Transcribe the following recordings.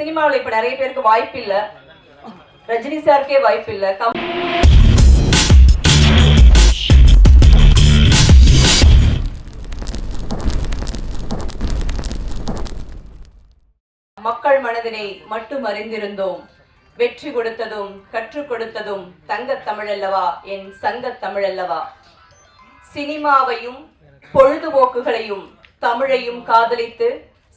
சினிமாவில் இப்ப நிறைய பேருக்கு வாய்ப்பு இல்ல ரஜினி சாருக்கே வாய்ப்பு இல்ல கம் மக்கள் மனதினை மட்டும் அறிந்திருந்தோம். வெற்றி கொடுத்ததும் கற்றுக் கொடுத்ததும் தங்கத் தமிழல்லவா என் சங்கத் தமிழல்லவா. சினிமாவையும் பொழுதுபோக்குகளையும் தமிழையும் காதலித்து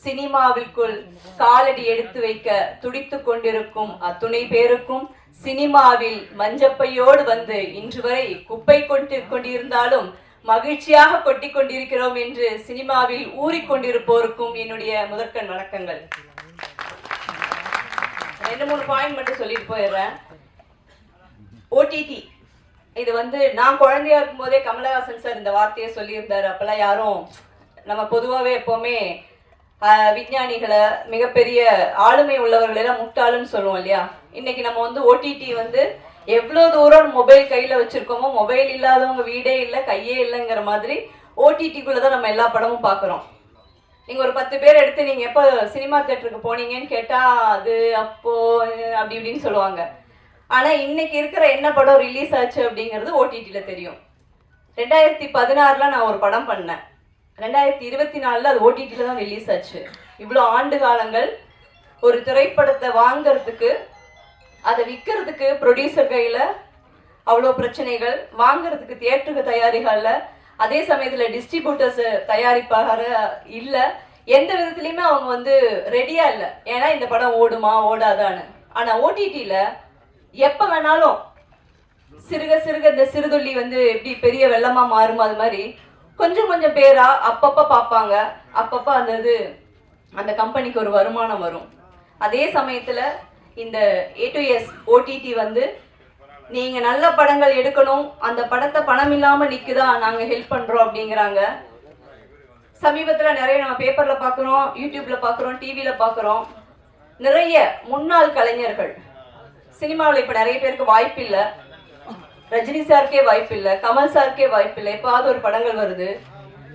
சினிமாவிற்குள் காலடி எடுத்து வைக்க துடித்து கொண்டிருக்கும் அத்துணை பேருக்கும் சினிமாவில் மஞ்சப்பையோடு வந்து இன்று வரை குப்பை கொண்டு கொண்டிருந்தாலும் மகிழ்ச்சியாக கொட்டி கொண்டிருக்கிறோம் என்று சினிமாவில் ஊறிக்கொண்டிருப்போருக்கும் என்னுடைய முதற்கண் வணக்கங்கள். ரெண்டு மூணு பாயிண்ட் மட்டும் சொல்லிட்டு போயிடுறேன். ஓடிடி இது வந்து நான் குழந்தையா இருக்கும் போதே கமலஹாசன் சார் இந்த வார்த்தையை சொல்லியிருந்தாரு. அப்பெல்லாம் யாரும் நம்ம பொதுவாகவே எப்போவுமே விஞ்ஞானிகளை மிகப்பெரிய ஆளுமை உள்ளவர்களெல்லாம் முட்டாளுன்னு சொல்லுவோம் இல்லையா? இன்னைக்கு நம்ம வந்து ஓடிடி வந்து எவ்வளோ தூரம் மொபைல் கையில் வச்சுருக்கோமோ மொபைல் இல்லாதவங்க வீடே இல்லை கையே இல்லைங்கிற மாதிரி ஓடிடிக்குள்ளே தான் நம்ம எல்லா படமும் பார்க்குறோம். நீங்கள் ஒரு பத்து பேர் எடுத்து நீங்கள் எப்போ சினிமா தேட்டருக்கு போனீங்கன்னு கேட்டால் அது அப்போ அப்படி இப்படின்னு சொல்லுவாங்க. ஆனால் இன்னைக்கு இருக்கிற என்ன படம் ரிலீஸ் ஆச்சு அப்படிங்கிறது ஓடிடியில் தெரியும். ரெண்டாயிரத்தி பதினாறில் நான் ஒரு படம் பண்ணேன். ரெண்டாயிரத்தி இருபத்தி நாலில் அது ஓடிடியில் தான் ரிலீஸ் ஆச்சு. இவ்வளோ ஆண்டு காலங்கள் ஒரு திரைப்படத்தை வாங்குறதுக்கு அதை விற்கிறதுக்கு ப்ரொடியூசர் கையில் அவ்வளோ பிரச்சனைகள் வாங்கிறதுக்கு தியேட்டருக்கு தயாரிகளில் அதே சமயத்தில் டிஸ்ட்ரிபியூட்டர்ஸ் தயாரிப்பாக இல்லை எந்த விதத்துலையுமே அவங்க வந்து ரெடியாக இல்லை. ஏன்னா இந்த படம் ஓடுமா ஓடாதான்னு. ஆனால் ஓடிடியில் எப்போ வேணாலும் சிறுக சிறுக இந்த சிறுதுள்ளி வந்து எப்படி பெரிய வெள்ளமாக மாறுமா அது மாதிரி கொஞ்சம் கொஞ்சம் பேரா அப்பப்ப பார்ப்பாங்க. அப்பப்ப அந்த இது அந்த கம்பெனிக்கு ஒரு வருமானம் வரும். அதே சமயத்துல இந்த ஏ டு எஸ் ஓடிடி வந்து நீங்க நல்ல படங்கள் எடுக்கணும். அந்த படத்தை பணம் இல்லாம நிக்குதா? நாங்க ஹெல்ப் பண்றோம். அப்படிங்கிறாங்க. சமீபத்துல நிறைய நம்ம பேப்பர்ல பாக்குறோம் யூடியூப்ல பாக்குறோம் டிவில பாக்குறோம் நிறைய முன்னாள் கலைஞர்கள் சினிமாவில் இப்ப நிறைய பேருக்கு வாய்ப்பு இல்லை ரஜினி சாருக்கே வாய்ப்பு கமல் சாருக்கே வாய்ப்பு இல்ல எப்பாவது ஒரு படங்கள் வருது.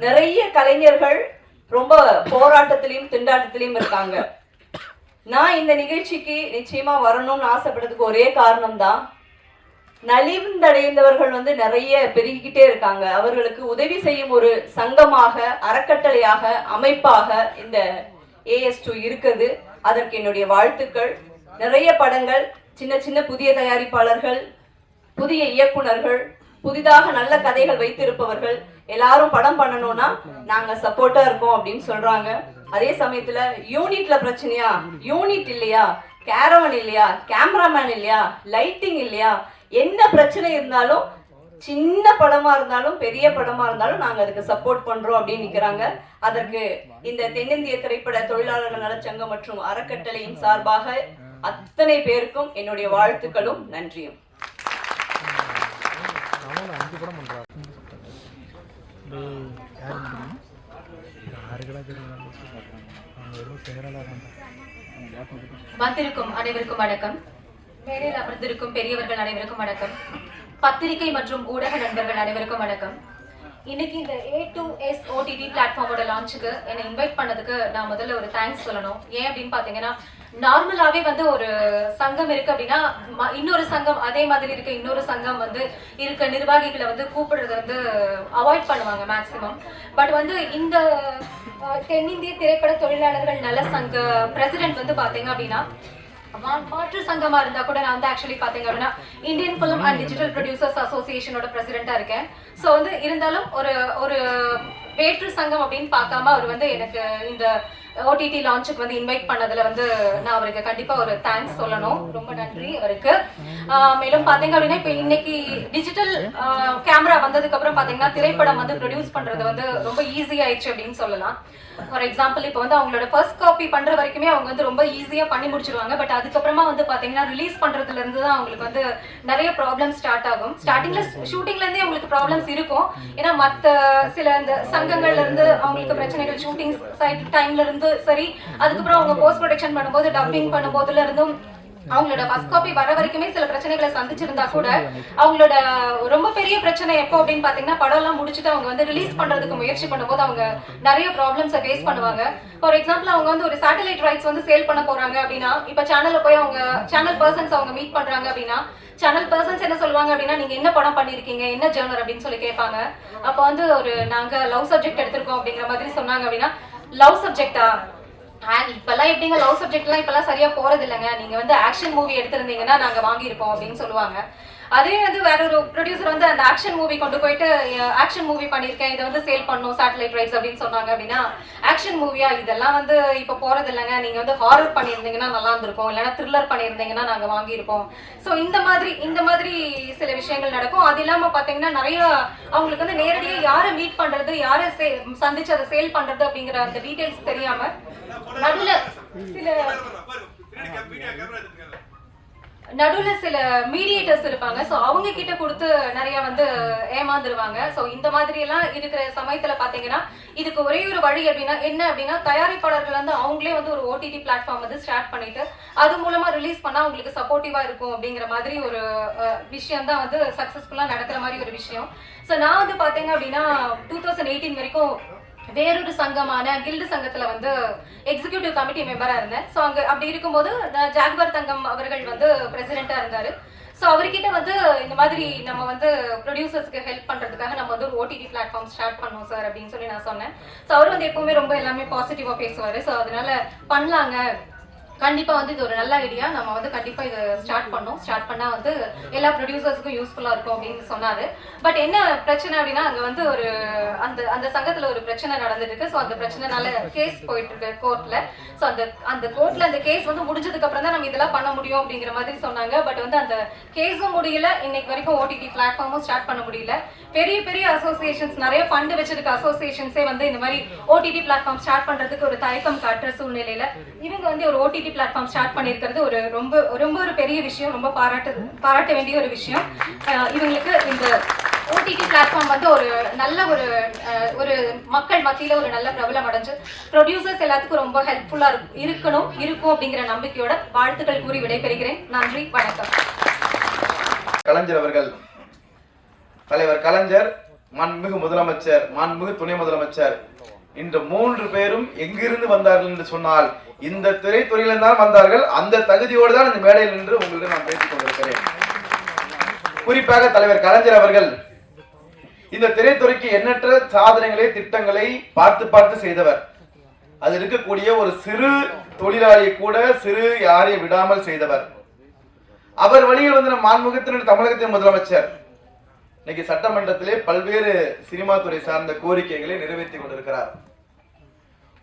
நிறைய கலைஞர்கள் ரொம்ப போராட்டத்திலையும் திண்டாட்டத்திலையும் இருக்காங்க. நான் இந்த நிகழ்ச்சிக்கு நிச்சயமா வரணும்னு ஆசைப்பட்டதுக்கு ஒரே காரணம் தான் நலிவுந்தடைந்தவர்கள் வந்து நிறைய பெருகிக்கிட்டே இருக்காங்க. அவர்களுக்கு உதவி செய்யும் ஒரு சங்கமாக அறக்கட்டளையாக அமைப்பாக இந்த ஏஎஸ் டூ இருக்குது அதற்கு என்னுடைய வாழ்த்துக்கள். நிறைய படங்கள் சின்ன சின்ன புதிய தயாரிப்பாளர்கள் புதிய இயக்குனர்கள் புதிதாக நல்ல கதைகள் வைத்திருப்பவர்கள் எல்லாரும் படம் பண்ணணும்னா நாங்க சப்போர்ட்டா இருக்கோம் அப்படின்னு சொல்றாங்க. அதே சமயத்துல யூனிட்ல பிரச்சனையா? யூனிட் இல்லையா? கேரவன் இல்லையா? கேமராமேன் இல்லையா? லைட்டிங் இல்லையா? என்ன பிரச்சனை இருந்தாலும் சின்ன படமா இருந்தாலும் பெரிய படமா இருந்தாலும் நாங்க அதுக்கு சப்போர்ட் பண்றோம் அப்படின்னு நிக்கிறாங்க. அதற்கு இந்த தென்னிந்திய திரைப்பட தொழிலாளர்கள் நலச்சங்கம் மற்றும் அறக்கட்டளையின் சார்பாக அத்தனை பேருக்கும் என்னுடைய வாழ்த்துக்களும் நன்றியும். நம்மளும் அஞ்சு படம் பண்ணுறா டேய் யார் தெரியுமா தெரியும்? அவங்க வெறும் சேரலாக வந்திருக்கும் அனைவருக்கும் வணக்கம். மேடையில் அமர்ந்திருக்கும் பெரியவர்கள் அனைவருக்கும் வணக்கம். பத்திரிகை மற்றும் ஊடக நண்பர்கள் அனைவருக்கும் வணக்கம். இன்னைக்கு இந்த ஏ டு எஸ் ஓடிடி பிளாட்ஃபார்மோட லான்ச்சுக்கு என்னை இன்வைட் பண்ணதுக்கு நான் முதல்ல ஒரு தேங்க்ஸ் சொல்லணும். ஏன் அப்படின்னு பாத்தீங்கன்னா நார்மலாவே வந்து ஒரு சங்கம் இருக்கு அப்படின்னா ம- இன்னொரு சங்கம் அதே மாதிரி இருக்க இன்னொரு சங்கம் வந்து இருக்க நிர்வாகிகளை வந்து கூப்பிடுறத வந்து அவாய்ட் பண்ணுவாங்க மேக்சிமம் பட் வந்து இந்த தென்னிந்திய திரைப்பட தொழிலாளர்கள் நல சங்க பிரசிடென்ட் வந்து பாத்தீங்க அப்படின்னா மாற்று சங்கமா இருந்தா கூட நான் வந்து ஆக்சுவலி பாத்தீங்க அப்படின்னா Indian film and digital producers அசோசியேஷனோட பிரசிடென்டா இருக்கேன். ஸோ வந்து இருந்தாலும் ஒரு ஒரு வேற்று சங்கம் அப்படின்னு பார்க்காம அவர் வந்து எனக்கு இந்த ஓடிடி லான்ச்சுக்கு வந்து இன்வைட் பண்ணதுல வந்து நான் அவருக்கு கண்டிப்பா ஒரு தேங்க்ஸ் சொல்லணும். ரொம்ப நன்றி அவருக்கு. மேலும் பாத்தீங்க அப்படின்னா இப்போ இன்னைக்கு டிஜிட்டல் கேமரா வந்ததுக்கு அப்புறம் பாத்தீங்கன்னா திரைப்படம் வந்து ப்ரொடியூஸ் பண்றது வந்து ரொம்ப ஈஸி ஆயிடுச்சு அப்படின்னு சொல்லலாம். ஃபார் எக்ஸாம்பிள் இப்போ வந்து அவங்களோட ஃபர்ஸ்ட் காப்பி பண்ற வரைக்குமே அவங்க வந்து ரொம்ப ஈஸியா பண்ணி முடிச்சிருவாங்க. பட் அதுக்கப்புறமா வந்து பாத்தீங்கன்னா ரிலீஸ் பண்றதுல இருந்து தான் அவங்களுக்கு வந்து நிறைய ப்ராப்ளம் ஸ்டார்ட் ஆகும். ஸ்டார்டிங்ல ஷூட்டிங்ல இருந்தே அவங்களுக்கு ப்ராப்ளம்ஸ் இருக்கும். ஏன்னா மத்த சில இந்த சங்கங்கள்ல இருந்து அவங்களுக்கு பிரச்சனைகள் ஷூட்டிங் சைட் டைம்ல இருந்து சரி அதுக்கப்புறம் அவங்க போஸ்ட் ப்ரொடக்ஷன் பண்ணும்போது டப்பிங் பண்ணும்போதுல இருந்தும் அவங்களோட ஃபர்ஸ்ட் காப்பி வர வரைக்குமே சில பிரச்சனைகளை சந்திச்சிருந்தா கூட அவங்களோட ரொம்ப பெரிய பிரச்சனை எப்போ அப்படின்னு பாத்தீங்கன்னா படம் எல்லாம் முடிச்சுட்டு அவங்க வந்து ரிலீஸ் பண்றதுக்கு முயற்சி பண்ணும்போது அவங்க நிறைய ப்ராப்ளம்ஸை ஃபேஸ் பண்ணுவாங்க. ஃபார் எக்ஸாம்பிள் அவங்க வந்து ஒரு சேட்டலைட் ரைட்ஸ் வந்து சேல் பண்ண போறாங்க அப்படின்னா இப்ப சேனல்ல போய் அவங்க சேனல் பர்சன்ஸ் அவங்க மீட் பண்றாங்க அப்படின்னா சேனல் பர்சன்ஸ் என்ன சொல்லுவாங்க அப்படின்னா நீங்க என்ன படம் பண்ணிருக்கீங்க? என்ன ஜேர்னர் அப்படின்னு சொல்லி கேட்பாங்க. அப்ப வந்து ஒரு நாங்க லவ் சப்ஜெக்ட் எடுத்திருக்கோம் அப்படிங்கிற மாதிரி சொன்னாங்க அப்படின்னா லவ் சப்ஜெக்டா அண்ட் இப்பெல்லாம் எப்படிங்க லவ் சப்ஜெக்ட்லாம் இப்பெல்லாம் சரியா போறது இல்லைங்க நீங்க வந்து ஆக்ஷன் மூவி எடுத்திருந்தீங்கன்னா நாங்க வாங்கியிருப்போம் அப்படின்னு சொல்லுவாங்க. அதே வந்து வேற ஒரு ப்ரொடியூசர் வந்து அந்த ஆக்ஷன் மூவி கொண்டு போயிட்டு ஆக்ஷன் மூவி பண்ணியிருக்கேன். இதை வந்து சேல் பண்ணும் சேட்டலைட் ரைட்ஸ் அப்படின்னு சொன்னாங்க அப்படின்னா ஆக்ஷன் மூவியா இதெல்லாம் வந்து இப்ப போறது இல்லைங்க. நீங்க வந்து ஹாரர் பண்ணியிருந்தீங்கன்னா நல்லா இருந்திருக்கும். இல்லைன்னா த்ரில்லர் பண்ணியிருந்தீங்கன்னா நாங்க வாங்கியிருப்போம். ஸோ இந்த மாதிரி இந்த மாதிரி சில விஷயங்கள் நடக்கும். அது இல்லாம பாத்தீங்கன்னா நிறைய அவங்களுக்கு வந்து நேரடியாக யாரை மீட் பண்றது யாரை சந்திச்சு அதை சேல் பண்றது அப்படிங்கிற அந்த டீட்டெயில்ஸ் தெரியாம நல்ல சில நடுவுல சில மீடியேட்டர்ஸ் இருப்பாங்க. சோ அவங்க கிட்ட கொடுத்து நிறைய வந்து ஏமாந்துருவாங்க. சோ இந்த மாதிரி எல்லாம் இருக்கிற சமயத்துல பாத்தீங்கன்னா இதுக்கு ஒரே ஒரு வழி அப்படின்னா என்ன அப்படின்னா தயாரிப்பாளர்கள் வந்து அவங்களே வந்து ஒரு ஓடிடி பிளாட்ஃபார்ம் வந்து ஸ்டார்ட் பண்ணிட்டு அது மூலமா ரிலீஸ் பண்ணா அவங்களுக்கு சப்போர்ட்டிவா இருக்கும் அப்படிங்கிற மாதிரி ஒரு விஷயம் தான் வந்து சக்சஸ்ஃபுல்லா நடக்கிற மாதிரி ஒரு விஷயம். சோ நான் வந்து பாத்தீங்க அப்படின்னா டூ தௌசண்ட் எயிட்டீன் வரைக்கும் வேறொரு சங்கமான கில்டு சங்கத்துல வந்து எக்ஸிகியூட்டிவ் கமிட்டி மெம்பரா இருந்தேன் ஸோ அங்க அப்படி இருக்கும்போது நான் ஜாக்வர் தங்கம் அவர்கள் வந்து பிரசிடென்டா இருந்தாரு. ஸோ அவர்கிட்ட வந்து இந்த மாதிரி நம்ம வந்து ப்ரொடியூசர்ஸ்க்கு ஹெல்ப் பண்றதுக்காக நம்ம வந்து ஒரு ஓடிடி பிளாட்ஃபார்ம் ஸ்டார்ட் பண்ணோம் சார் அப்படின்னு சொல்லி நான் சொன்னேன். ஸோ அவர் வந்து எப்பவுமே ரொம்ப எல்லாமே பாசிட்டிவா பேசுவாரு. ஸோ அதனால பண்ணலாங்க. கண்டிப்பா வந்து இது ஒரு நல்ல ஐடியா நம்ம வந்து கண்டிப்பா இதை ஸ்டார்ட் பண்ணோம். ஸ்டார்ட் பண்ணா வந்து எல்லா ப்ரொடியூசர்ஸ்க்கும் யூஸ்ஃபுல்லா இருக்கும் அப்படின்னு சொன்னாரு. பட் என்ன பிரச்சனை அப்படின்னா அங்க வந்து ஒரு அந்த அந்த சங்கத்துல ஒரு பிரச்சனை நடந்துட்டு இருக்கு ஸோ அந்த பிரச்சனைனால கேஸ் போயிட்டு இருக்கு கோர்ட்ல ஸோ அந்த அந்த கோர்ட்ல அந்த கேஸ் வந்து முடிஞ்சதுக்கு அப்புறம் தான் நம்ம இதெல்லாம் பண்ண முடியும் அப்படிங்கிற மாதிரி சொன்னாங்க. பட் வந்து அந்த கேஸும் முடியல. இன்னைக்கு வரைக்கும் ஓடிடி பிளாட்ஃபார்மும் ஸ்டார்ட் பண்ண முடியல. பெரிய பெரிய அசோசியேஷன்ஸ் நிறைய ஃபண்ட் வச்சிருக்க அசோசியேஷன்ஸே வந்து இந்த மாதிரி ஓடிடி பிளாட்ஃபார்ம் ஸ்டார்ட் பண்றதுக்கு ஒரு தயக்கம் காட்டுற சூழ்நிலையில இவங்க வந்து ஒரு ஓடிடி பிளாட்ஃபார்ம் ஸ்டார்ட் பண்ணியிருக்கிறது ஒரு ரொம்ப ரொம்ப ஒரு பெரிய விஷயம். ரொம்ப பாராட்டு பாராட்ட வேண்டிய ஒரு விஷயம். இவங்களுக்கு இந்த ஓடிடி பிளாட்ஃபார்ம் வந்து ஒரு நல்ல ஒரு ஒரு மக்கள் மத்தியில் ஒரு நல்ல பிரபலம் அடைஞ்சு ப்ரொடியூசர்ஸ் எல்லாத்துக்கும் ரொம்ப ஹெல்ப்ஃபுல்லா இருக்கணும் இருக்கும் அப்படிங்கிற நம்பிக்கையோட வாழ்த்துக்கள் கூறி விடைபெறுகிறேன். நன்றி வணக்கம். கலைஞர் அவர்கள். தலைவர் கலைஞர் மாண்புமிகு முதலமைச்சர் மாண்புமிகு துணை முதலமைச்சர். இந்த மூன்று பேரும் எங்கிருந்து வந்தார்கள் என்று சொன்னால் இந்த திரைத்துறையிலிருந்து தான் வந்தார்கள். அந்த தகுதியோடு தான் இந்த மேடையில் நின்று உங்களிடம் நான் பேசிக் கொண்டிருக்கிறேன். குறிப்பாக தலைவர் கலைஞர் அவர்கள் இந்த திரைத்துறைக்கு எண்ணற்ற சாதனைகளை திட்டங்களை பார்த்து பார்த்து செய்தவர். அது இருக்கக்கூடிய ஒரு சிறு தொழிலாளியை கூட சிறு யாரையும் விடாமல் செய்தவர். அவர் வழியில் வந்து நம் மாண்புமிகு தமிழகத்தின் முதலமைச்சர். இன்னைக்கு சட்டமன்றத்திலே பல்வேறு சினிமா துறை சார்ந்த கோரிக்கைகளை நிறைவேற்றி கொண்டிருக்கிறார்.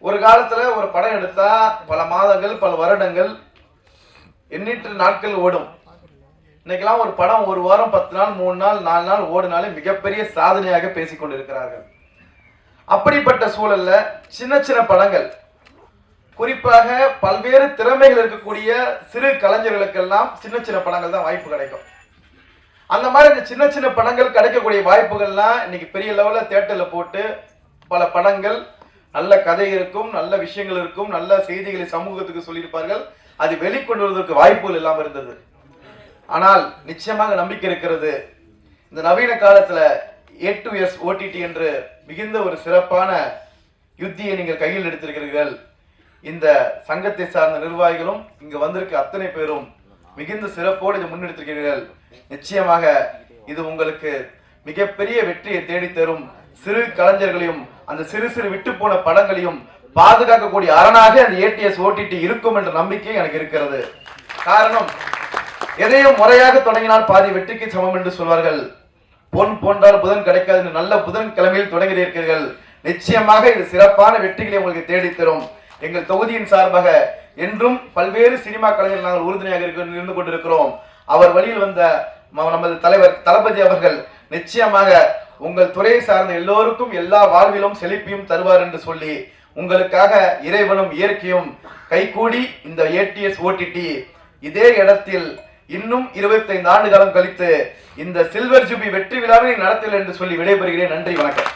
ஒரு காலத்துல ஒரு படம் எடுத்தா பல மாதங்கள் பல வருடங்கள் எண்ணற்ற நாட்கள் ஓடும். இன்னைக்கெல்லாம் ஒரு படம் ஒரு வாரம் பத்து நாள் மூணு நாள் நாலு நாள் ஓடினாலே மிகப்பெரிய சாதனையாக பேசிக் கொண்டிருக்கிறார்கள் அப்படிப்பட்ட சூழல்ல சின்ன சின்ன படங்கள் குறிப்பாக பல்வேறு திறமைகள் இருக்கக்கூடிய சிறு கலைஞர்களுக்கெல்லாம் சின்ன சின்ன படங்கள் தான் வாய்ப்பு கிடைக்கும். அந்த மாதிரி இந்த சின்ன சின்ன படங்கள் கிடைக்கக்கூடிய வாய்ப்புகள்லாம் இன்னைக்கு பெரிய லெவலில் தேட்டரில் போட்டு பல படங்கள் நல்ல கதை இருக்கும் நல்ல விஷயங்கள் இருக்கும் நல்ல செய்திகளை சமூகத்துக்கு சொல்லியிருப்பார்கள். அது வெளிக்கொண்டு வருவதற்கு வாய்ப்புகள் இல்லாமல் இருந்தது. ஆனால் நிச்சயமாக நம்பிக்கை இருக்கிறது. இந்த நவீன காலத்துல ஏ டு எஸ் ஓடிடி என்று மிகுந்த ஒரு சிறப்பான யுத்தியை நீங்கள் கையில் எடுத்திருக்கிறீர்கள். இந்த சங்கத்தை சார்ந்த நிர்வாகிகளும் இங்கு வந்திருக்க அத்தனை பேரும் மிகுந்த சிறப்போடு இதை முன்னெடுத்திருக்கிறீர்கள். நிச்சயமாக இது உங்களுக்கு மிகப்பெரிய வெற்றியை தேடித் தரும் சிறு கலைஞர்களையும் அந்த சிறு சிறு விட்டு போன படங்களையும் பாதுகாக்கக்கூடிய அரணாக அந்த ஏடிஎஸ் ஓடிடி இருக்கும் என்ற நம்பிக்கை எனக்கு இருக்கிறது. காரணம் எதையும் முறையாக தொடங்கினால் பாதி வெற்றிக்கு சமம் என்று சொல்வார்கள். பொன் போன்றால் புதன் கிடைக்காது நல்ல புதன் கிழமையில் தொடங்கியிருக்கிறீர்கள் நிச்சயமாக இது சிறப்பான வெற்றிகளை உங்களுக்கு தேடித்தரும் எங்கள் தொகுதியின் சார்பாக என்றும் பல்வேறு சினிமா கலைஞர்கள் நாங்கள் உறுதுணையாக இருக்க- இருந்து கொண்டிருக்கிறோம். அவர் வழியில் வந்த நமது தலைவர் தளபதி அவர்கள் நிச்சயமாக உங்கள் துறையை சார்ந்த எல்லோருக்கும் எல்லா வாழ்விலும் செழிப்பையும் தருவார் என்று சொல்லி உங்களுக்காக இறைவனும் இயற்கையும் கைகூடி இந்த ஏடிஎஸ் ஓடிடி இதே இடத்தில் இன்னும் 25 ஆண்டு காலம் கழித்து இந்த சில்வர் ஜூபி வெற்றி விழாவை நடத்தல் என்று சொல்லி விடைபெறுகிறேன். நன்றி வணக்கம்.